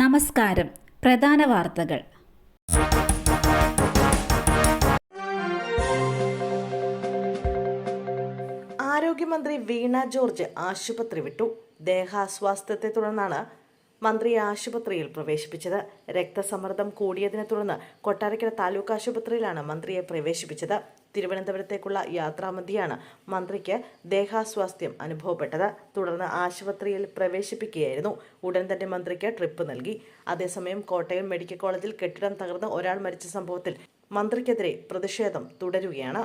നമസ്കാരം. പ്രധാന വാർത്തകൾ. ആരോഗ്യമന്ത്രി വീണ ജോർജ് ആശുപത്രി വിട്ടു. ദേഹാസ്വാസ്ഥ്യത്തെ തുടർന്നാണ് മന്ത്രിയെ ആശുപത്രിയിൽ പ്രവേശിപ്പിച്ചത്. രക്തസമ്മർദ്ദം കൂടിയതിനെ തുടർന്ന് കൊട്ടാരക്കര താലൂക്ക് ആശുപത്രിയിലാണ് മന്ത്രിയെ പ്രവേശിപ്പിച്ചത്. തിരുവനന്തപുരത്തേക്കുള്ള യാത്രാമധ്യയാണ് മന്ത്രിക്ക് ദേഹാസ്വാസ്ഥ്യം അനുഭവപ്പെട്ടത്. തുടർന്ന് ആശുപത്രിയിൽ പ്രവേശിപ്പിക്കുകയായിരുന്നു. ഉടൻ തന്നെ മന്ത്രിക്ക് ട്രിപ്പ് നൽകി. അതേസമയം കോട്ടയം മെഡിക്കൽ കോളേജിൽ കെട്ടിടം തകർന്ന് ഒരാൾ മരിച്ച സംഭവത്തിൽ മന്ത്രിക്കെതിരെ പ്രതിഷേധം തുടരുകയാണ്.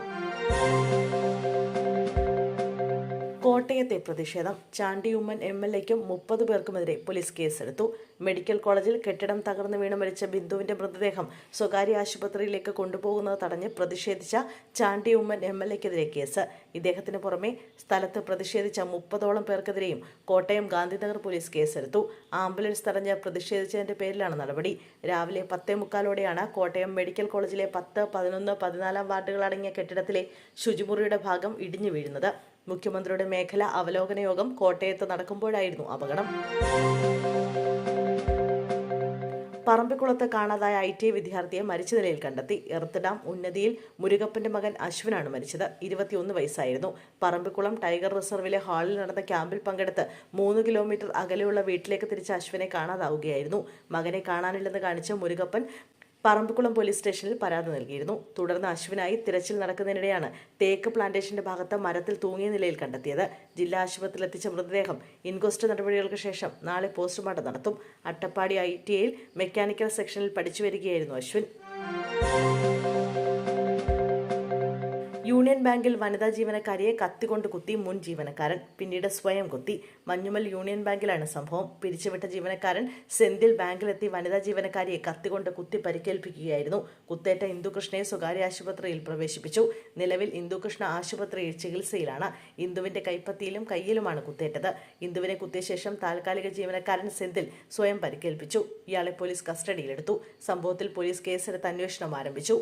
കോട്ടയത്തെ പ്രതിഷേധം. ചാണ്ടി ഉമ്മൻ എം എൽ എക്കും മുപ്പത് പേർക്കുമെതിരെ പോലീസ് കേസെടുത്തു. മെഡിക്കൽ കോളേജിൽ കെട്ടിടം തകർന്നു വീണ് മരിച്ച ബിന്ദുവിന്റെ മൃതദേഹം സ്വകാര്യ ആശുപത്രിയിലേക്ക് കൊണ്ടുപോകുന്നത് തടഞ്ഞ് പ്രതിഷേധിച്ച ചാണ്ടി ഉമ്മൻ എം എൽ എക്കെതിരെ കേസ്. ഇദ്ദേഹത്തിന് പുറമെ സ്ഥലത്ത് പ്രതിഷേധിച്ച മുപ്പതോളം പേർക്കെതിരെയും കോട്ടയം ഗാന്ധിനഗർ പോലീസ് കേസെടുത്തു. ആംബുലൻസ് തടഞ്ഞ് പ്രതിഷേധിച്ചതിന്റെ പേരിലാണ് നടപടി. രാവിലെ പത്തേ മുക്കാലോടെയാണ് കോട്ടയം മെഡിക്കൽ കോളേജിലെ പത്ത് പതിനൊന്ന് പതിനാലാം വാർഡുകളടങ്ങിയ കെട്ടിടത്തിലെ ശുചിമുറിയുടെ ഭാഗം ഇടിഞ്ഞു വീഴുന്നത്. മുഖ്യമന്ത്രിയുടെ മേഖല അവലോകന യോഗം കോട്ടയത്ത് നടക്കുമ്പോഴായിരുന്നു അപകടം. പറമ്പിക്കുളത്ത് കാണാതായ ഐ ടി വിദ്യാർത്ഥിയെ മരിച്ച നിലയിൽ കണ്ടെത്തി. എർത്തഡാം ഉന്നതിയിൽ മുരുകപ്പന്റെ മകൻ അശ്വിനാണ് മരിച്ചത്. ഇരുപത്തിയൊന്ന് വയസ്സായിരുന്നു. പറമ്പിക്കുളം ടൈഗർ റിസർവിലെ ഹാളിൽ നടന്ന ക്യാമ്പിൽ പങ്കെടുത്ത് മൂന്ന് കിലോമീറ്റർ അകലെയുള്ള വീട്ടിലേക്ക് തിരിച്ച അശ്വിനെ കാണാതാവുകയായിരുന്നു. മകനെ കാണാനില്ലെന്ന് കാണിച്ച് മുരുകപ്പൻ പറമ്പിക്കുളം പോലീസ് സ്റ്റേഷനിൽ പരാതി നൽകിയിരുന്നു. തുടർന്ന് അശ്വിനായി തിരച്ചിൽ നടക്കുന്നതിനിടെയാണ് തേക്ക് പ്ലാന്റേഷന്റെ ഭാഗത്ത് മരത്തിൽ തൂങ്ങിയ നിലയിൽ കണ്ടെത്തിയത്. ജില്ലാ ആശുപത്രിയിൽ എത്തിച്ച മൃതദേഹം ഇൻക്വസ്റ്റ് നടപടികൾക്ക് ശേഷം നാളെ പോസ്റ്റ്മോർട്ടം നടത്തും. അട്ടപ്പാടി ഐ ടി ഐയിൽ മെക്കാനിക്കൽ സെക്ഷനിൽ പഠിച്ചു വരികയായിരുന്നു അശ്വിൻ. യൂണിയൻ ബാങ്കിൽ വനിതാ ജീവനക്കാരിയെ കത്തിക്കൊണ്ട് കുത്തി മുൻ ജീവനക്കാരൻ പിന്നീട് സ്വയം കുത്തി. മഞ്ഞുമൽ യൂണിയൻ ബാങ്കിലാണ് സംഭവം. പിരിച്ചുവിട്ട ജീവനക്കാരൻ സെന്തിൽ ബാങ്കിലെത്തി വനിതാ ജീവനക്കാരിയെ കത്തിക്കൊണ്ട് കുത്തി പരിക്കേൽപ്പിക്കുകയായിരുന്നു. കുത്തേറ്റ ഇന്ദുകൃഷ്ണയെ സ്വകാര്യ ആശുപത്രിയിൽ പ്രവേശിപ്പിച്ചു. നിലവിൽ ഇന്ദുകൃഷ്ണ ആശുപത്രിയിൽ ചികിത്സയിലാണ്. ഇന്ദുവിന്റെ കൈപ്പത്തിയിലും കയ്യിലുമാണ് കുത്തേറ്റത്. ഇന്ദുവിനെ കുത്തിയ ശേഷം താൽക്കാലിക ജീവനക്കാരൻ സെന്തിൽ സ്വയം പരിക്കേൽപ്പിച്ചു. ഇയാളെ പോലീസ് കസ്റ്റഡിയിലെടുത്തു. സംഭവത്തിൽ പോലീസ് കേസെടുത്ത് അന്വേഷണം ആരംഭിച്ചു.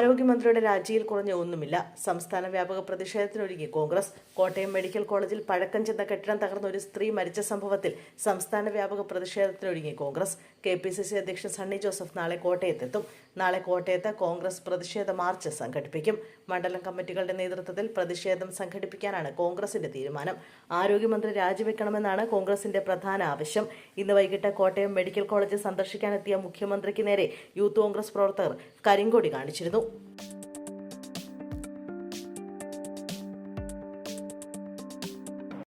ആരോഗ്യമന്ത്രിയുടെ രാജിയിൽ കുറഞ്ഞ ഒന്നുമില്ല. സംസ്ഥാന വ്യാപക പ്രതിഷേധത്തിനൊരുങ്ങി കോൺഗ്രസ്. കോട്ടയം മെഡിക്കൽ കോളേജിൽ പഴക്കം ചെന്ന കെട്ടിടം തകർന്ന ഒരു സ്ത്രീ മരിച്ച സംഭവത്തിൽ സംസ്ഥാന വ്യാപക പ്രതിഷേധത്തിനൊരുങ്ങി Congress. K P C C അധ്യക്ഷൻ സണ്ണി ജോസഫ് നാളെ കോട്ടയത്തെത്തും. നാളെ കോട്ടയത്ത് കോൺഗ്രസ് പ്രതിഷേധ മാർച്ച് സംഘടിപ്പിക്കും. മണ്ഡലം കമ്മിറ്റികളുടെ നേതൃത്വത്തിൽ പ്രതിഷേധം സംഘടിപ്പിക്കാനാണ് കോൺഗ്രസിന്റെ തീരുമാനം. ആരോഗ്യമന്ത്രി രാജിവെക്കണമെന്നാണ് കോൺഗ്രസിന്റെ പ്രധാന ആവശ്യം. ഇന്ന് വൈകിട്ട് കോട്ടയം മെഡിക്കൽ കോളേജ് സന്ദർശിക്കാനെത്തിയ മുഖ്യമന്ത്രിക്ക് നേരെ യൂത്ത് കോൺഗ്രസ് പ്രവർത്തകർ കരിങ്കൊടി കാണിച്ചിരുന്നു. Thank you.